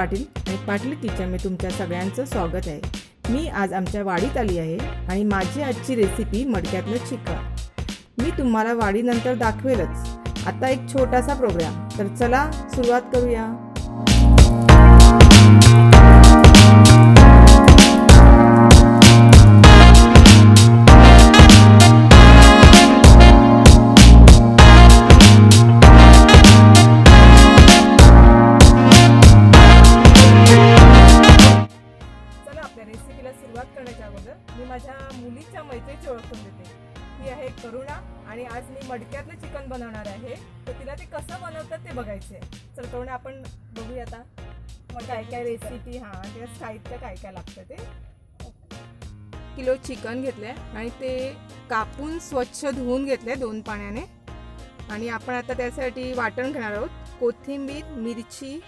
पाटील आणि पाटील किचन मी तुमच्या सगळ्यांचं स्वागत आहे. मी आज आमच्या वाडीत आली आहे आणि माझी आजची रेसिपी मडक्यातलं चिकन मी तुम्हाला वाडीनंतर दाखवेलच. आता एक छोटासा प्रोग्राम तर चला सुरुवात करूया. माझ्या मुलीच्या मैत्रीची ओळखून देते. ही आहे करुणा आणि आज मी मडक्यातलं चिकन बनवणार आहे. तर तिला ते कसं बनवतात ते बघायचे चल करुणा आपण बघूया आता. मग काय काय रेसिपी हां किंवा साहित्य काय काय लागतं ते. किलो चिकन घेतलंय आणि ते कापून स्वच्छ धुवून घेतलंय दोन पाण्याने. आणि आपण आता त्यासाठी वाटण घेणार आहोत. कोथिंबीर मिरची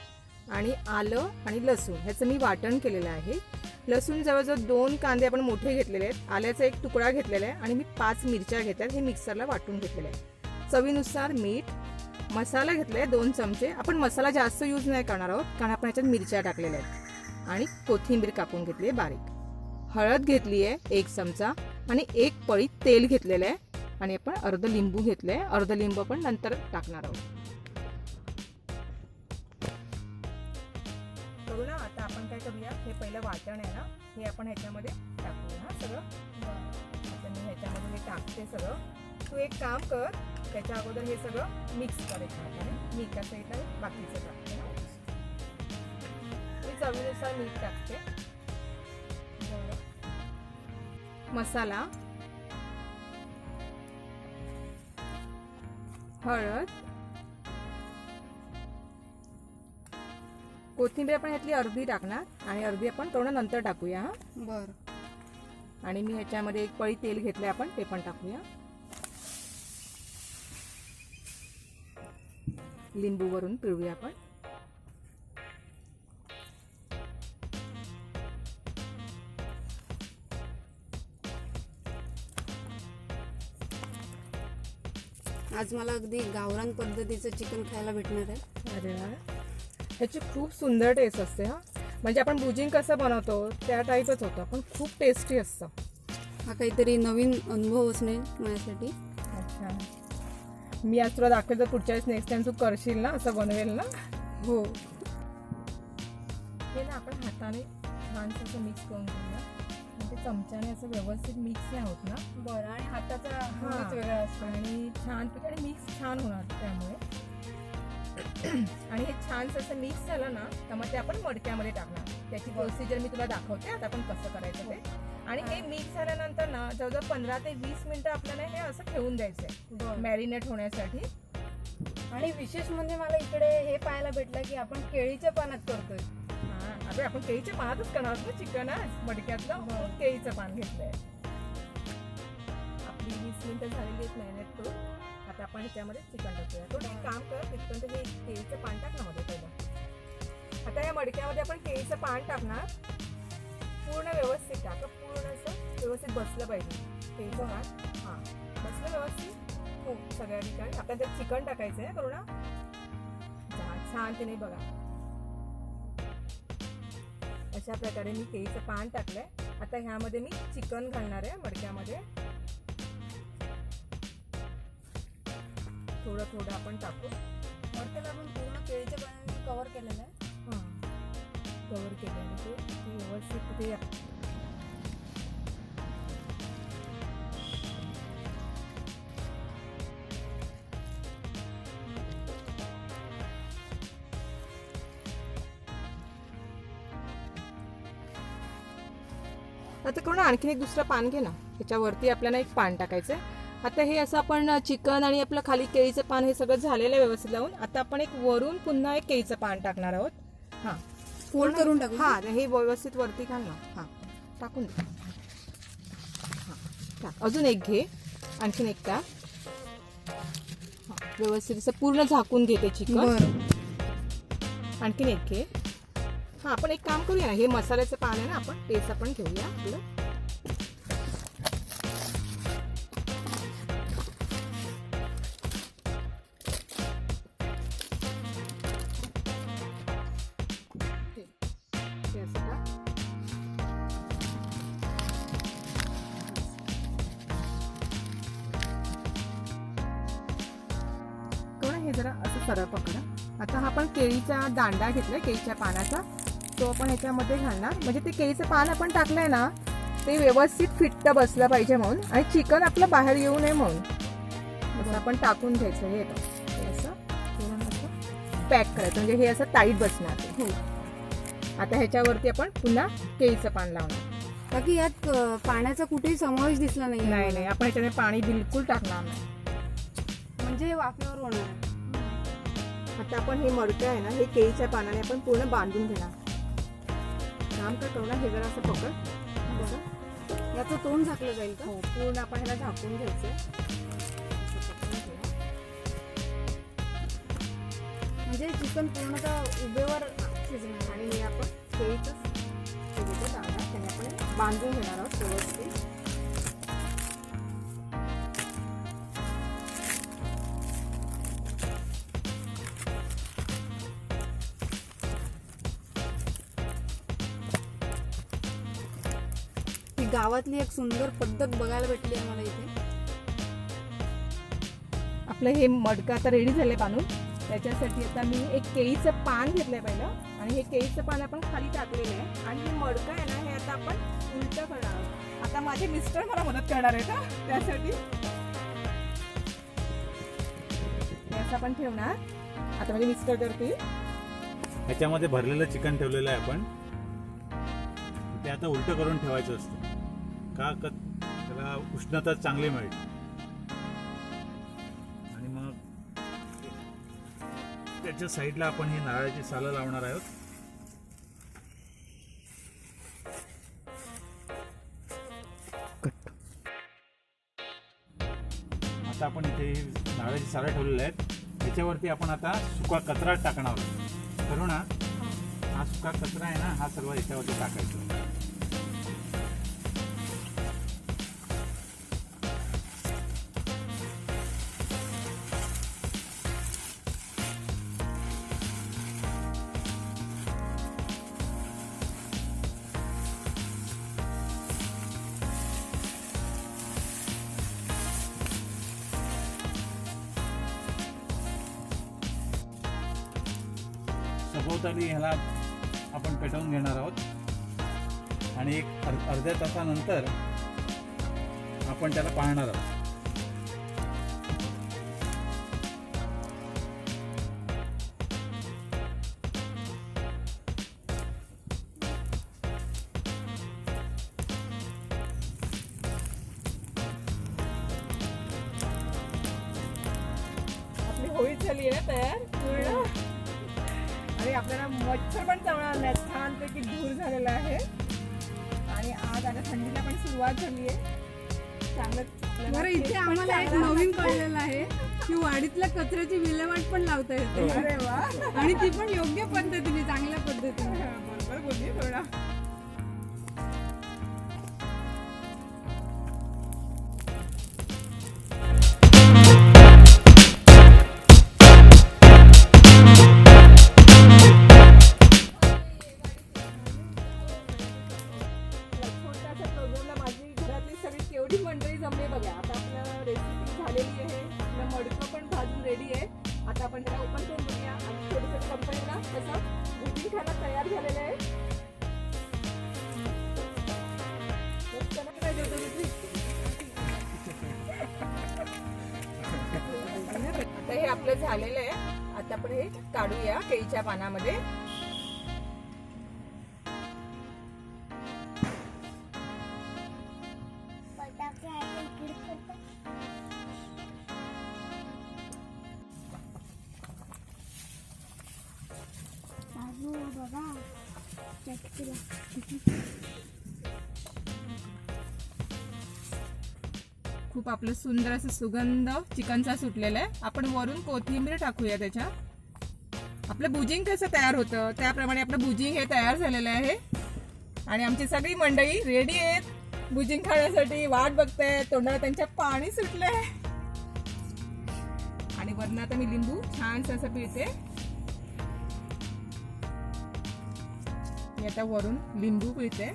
आणि आलं आणि लसूण. ह्याचं मी वाटण केलेलं आहे. लसूण जवळजवळ दोन कांदे आपण मोठे घेतलेले आहेत. आल्याचा एक तुकडा घेतलेला आहे आणि मी पाच मिरच्या घेतल्यात हे मिक्सरला वाटून घेतलेले आहे. चवीनुसार मीठ मसाला घेतलाय दोन चमचे. आपण मसाला जास्त यूज नाही करणार आहोत कारण आपण ह्याच्यात मिरच्या टाकलेल्या आहेत. आणि कोथिंबीर कापून घेतली आहे बारीक. हळद घेतली आहे एक चमचा आणि एक पळी तेल घेतलेलं आहे. आणि आपण अर्ध लिंबू घेतलंय. अर्ध लिंबू आपण नंतर टाकणार आहोत. करू ना आता आपण काय करूया? हे पहिलं वाटण आहे ना हे आपण ह्याच्यामध्ये टाकूया. हा सगळं. आता मी ह्याच्यामध्ये हे टाकते सगळं. तू एक काम कर त्याच्या अगोदर हे सगळं मिक्स करायचं हाताने मी कसं येतं बाकीचं टाकते ना. मी चवीनुसार मीठ टाकते. मसाला. हळद. कोथिंबीर आपण ह्यातली अर्धी टाकणार आणि अर्धी आपण थोडं नंतर टाकूया हा. बर. आणि मी ह्याच्यामध्ये एक पळी तेल घेतले आपण ते पण टाकूया. लिंबू वरून पिळूया आपण. आज मला अगदी गावरान पद्धतीचं चिकन खायला भेटणार आहे. अरे ह्याची खूप सुंदर टेस्ट असते हा. म्हणजे आपण भुजिंग कसं बनवतो त्या टाईपच होतं पण खूप टेस्टी असतं. हा काहीतरी नवीन अनुभव असणे माझ्यासाठी. अच्छा. मी आज तुला दाखवेल तर पुढच्या वेळेस नेक्स्ट टाइम तू करशील ना असं बनवेल ना. हो. हे ना आपण हाताने छानसं असं मिक्स करून घेऊया. म्हणजे चमच्याने असं व्यवस्थित मिक्स नाही होत ना. बरं आणि हाताचा हाच वेगळा असतो. आणि छान आणि मिक्स छान होणार त्यामुळे. आणि हे छानसं असं मिक्स झालं ना तर मग ते आपण मडक्यामध्ये टाकणार. त्याची प्रोसिजर मी तुला दाखवते आता आपण कसं करायचं ते. आणि हे मिक्स झाल्यानंतर ना जवळजवळ पंधरा ते वीस मिनिटं आपल्याला हे असं ठेवून द्यायचंय मॅरिनेट होण्यासाठी. आणि विशेष म्हणजे मला इकडे हे पाहायला भेटलं की आपण केळीच्या पानात करतोय. अरे आपण केळीच्या पानातच करणार ना चिकन आज मडक्यातलं. केळीचं पान घेतलंय. आपली वीस मिनिटं झालेली आहेत मॅरिनेट करून. आपण ह्याच्यामध्ये चिकन टाकूया. थोडं एक काम कर तिथपर्यंत हे केळीचं पान टाक ना मध्ये पहिलं. आता या मडक्यामध्ये आपण केळीचं पान टाकणार. पूर्ण व्यवस्थित टाक. पूर्ण असं व्यवस्थित बसलं पाहिजे. केळीचं पान. हां. बसलं व्यवस्थित. हो सगळ्या ठिकाणी. आपल्याला त्यात चिकन टाकायचं आहे करू ना छान छान तिने बघा. अशा प्रकारे मी केळीचं पान टाकलंय. आता ह्यामध्ये मी चिकन घालणार आहे मडक्यामध्ये. थोडं थोडं आपण टाकू. आपण पूर्ण केळीच्या पानाने कव्हर केलेलं आहे. कवर केलेलं ते? व्यवस्थित आता करून आणखीन एक दुसरं पान घे ना. त्याच्यावरती आपल्याला एक पान टाकायचं आता हे असं आपण चिकन आणि आपलं खाली केळीचं पान हे सगळं झालेलं आहे व्यवस्थित लावून. आता आपण एक वरून पुन्हा एक केळीचं पान टाकणार आहोत. हां. फोल्ड करून टाकू? हा हे व्यवस्थित वरती घाल ना. हा. टाकून दे. टाक. अजून एक घे. आणखीन एक टाक हा, व्यवस्थित असं पूर्ण झाकून घे ते चिकन आणखीन एक घे. हा आपण एक काम करूया ना हे मसाल्याचं पान आहे ना आपण तेच आपण घेऊया आपलं. हे जरा असं सरळ पकडा. आता हा आपण केळीचा दांडा घेतलाय केळीच्या पानाचा. तो आपण ह्याच्यामध्ये घालणार. म्हणजे ते केळीचं पान आपण टाकलंय ना ते व्यवस्थित फिट्ट बसलं पाहिजे म्हणून. आणि चिकन आपलं बाहेर येऊ नये म्हणून. असं आपण टाकून घ्यायचं हे. हे असं पॅक करायचं. म्हणजे हे असं टाईट बसणार ते. आता ह्याच्यावरती आपण पुन्हा केळीचं पान लावणार. बाकी यात पाण्याचा कुठेही समावेश दिसला नाही नाही नाही. आपण ह्याच्याने पाणी बिलकुल टाकणार नाही. म्हणजे हे वाफेवर होणार. आता आपण हे मडकं आहे ना हे केळीच्या पानाने आपण पूर्ण बांधून घेणार. काम का करू ना हे जरा असं पकड. बरं. याचं तोंड झाकलं जाईल का? हो पूर्ण आपण ह्याला झाकून घ्यायचं. म्हणजे चिकन पूर्णतः उभेवर शिजणार. आणि हे आपण केळीचं केळीचं त्याने आपण बांधून घेणार आहोत व्यवस्थित. गावातली एक सुंदर पद्धत बघायला भेटली आहे मला इथे. आपलं हे मडकं आता रेडी झालंय बांधून. त्याच्यासाठी आता मी एक केळीचं पान घेतलंय पहिलं. आणि हे केळीचं पान आपण खाली टाकलेलं आहे. आणि हे मडकं आहे ना हे आता आपण उलटं करणार आहोत. आता माझे मिस्टर मला मदत करणार आहेत हा, त्यासाठी. हे असं आपण ठेवणार. आता माझे मिस्टर करतील. ह्याच्यामध्ये भरलेलं चिकन ठेवलेलं आहे आपण. ते आता उलटं करून ठेवायचं असतं. का त्याला उष्णता चांगली मिळते आणि मग त्याच्या साईडला आपण ही नारळाची सालं लावणार आहोत. आता आपण इथे नारळाची सालं ठेवलेली आहेत. त्याच्यावरती आपण आता सुका कचरा टाकणार आहोत. करू ना? हा सुका कचरा आहे ना हा सर्व याच्यावरती टाकायचा. सभोवताली ह्याला आपण पेटवून घेणार आहोत. आणि एक अर- अर्ध्या तासानंतर आपण त्याला पाहणार आहोत. होळी झाली आहे तयार. आपल्याला मच्छर पण चावणार नाही छानपैकी दूर झालेला आहे. आणि आज आता थंडीला पण सुरुवात झाली आहे. चांगलं बरं इथे आम्हाला एक नवीन कळलेलं आहे की वाडीतल्या कचऱ्याची विल्हेवाट पण लावता येते. आणि ती पण योग्य पद्धतीने चांगल्या पद्धतीने. बरोबर बोलली थोडा. सगळी मंडळी जमली बघा. आता आपलं रेसिपी झालेली आहे. आपलं मडकं पण भाजून रेडी आहे. आता आपण त्याला ओपन करून बघूया. आणि छोट्या कंपनीला तसं बुकिंग खायला तयार झालेलं आहे. आता हे आपलं झालेलं आहे. आता आपण हे काढूया केळीच्या पानामध्ये. खूप आपलं सुंदर असं सुगंध चिकनचा सुटलेला आहे. आपण वरून कोथिंबीर टाकूया त्याच्या आपलं भुजिंग कसं तयार होतं त्याप्रमाणे आपलं भुजिंग हे तयार झालेलं आहे. आणि आमची सगळी मंडळी रेडी आहेत. भुजिंग खाण्यासाठी वाट बघताय तोंडाला त्यांच्या पाणी सुटलंय. आणि वरनं आता मी लिंबू छानस असं पिळते. मी आता वरून लिंबू पिळते.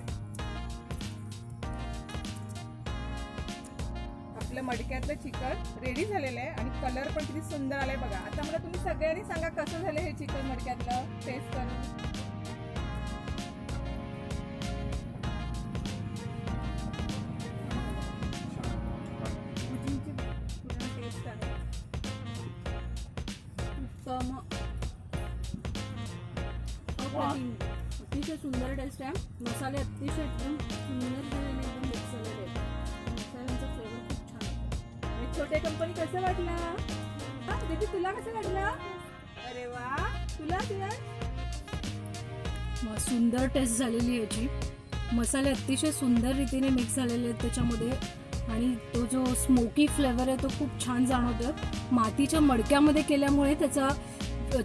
मडक्यातलं चिकन रेडी झालेलं आहे आणि कलर पण किती सुंदर आलाय बघा. आता मला तुम्ही सगळ्यांनी सांगा कसं झालं हे चिकन मडक्यातलं टेस्ट करून. अतिशय सुंदर टेस्ट आहे. मसाले अतिशय एकदम सुंदर झालेले एकदम मिक्स झालेले आहेत. छोटे कंपनी कसं वाटला? हा, दीदी तुला कसं वाटलं? अरे वा तुला तुला? सुंदर टेस्ट झालेली आहे याची. मसाले अतिशय सुंदर रीतीने मिक्स झालेले आहेत त्याच्यामध्ये. आणि तो जो स्मोकी फ्लेवर आहे तो खूप छान जाणवतो मातीच्या मडक्यामध्ये केल्यामुळे त्याचा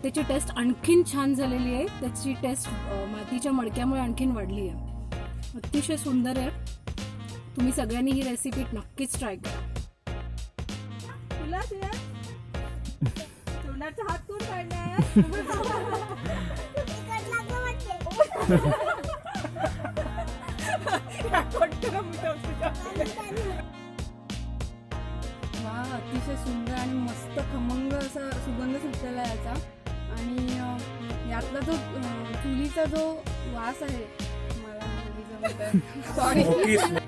त्याची टेस्ट आणखीन छान झालेली आहे. त्याची टेस्ट मातीच्या मडक्यामुळे आणखीन वाढली आहे. अतिशय सुंदर आहे. तुम्ही सगळ्यांनी ही रेसिपी नक्कीच ट्राय करा. तोंडाचा हात कोण वा अतिशय सुंदर आणि मस्त खमंग असा सुगंध सुटलेला आहे याचा. आणि यातला जो चुलीचा जो वास आहे मला नाही